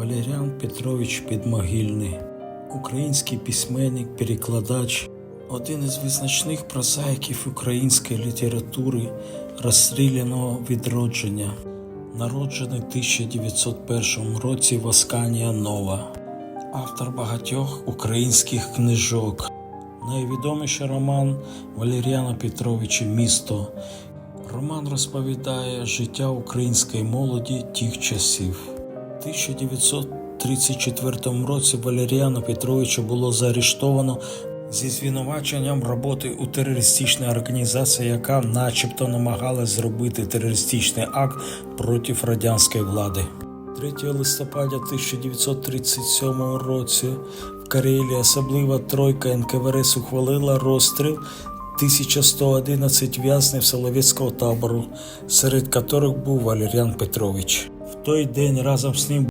Валеріан Петрович Підмогильний, український письменник, перекладач, один із визначних прозаїків української літератури розстріляного відродження, народжений в 1901 році в Асканія Нова, автор багатьох українських книжок. Найвідоміший роман Валеріана Петровича Місто. Роман розповідає життя української молоді тих часів. У 1934 році Валеріана Петровича було заарештовано зі звинуваченням роботи у терористичній організації, яка начебто намагалась зробити терористичний акт проти радянської влади. 3 листопада 1937 році в Карелії особлива тройка НКВРС ухвалила розстріл 1111 в'язнів Соловецького табору, серед яких був Валеріан Петрович. Той день разом з ним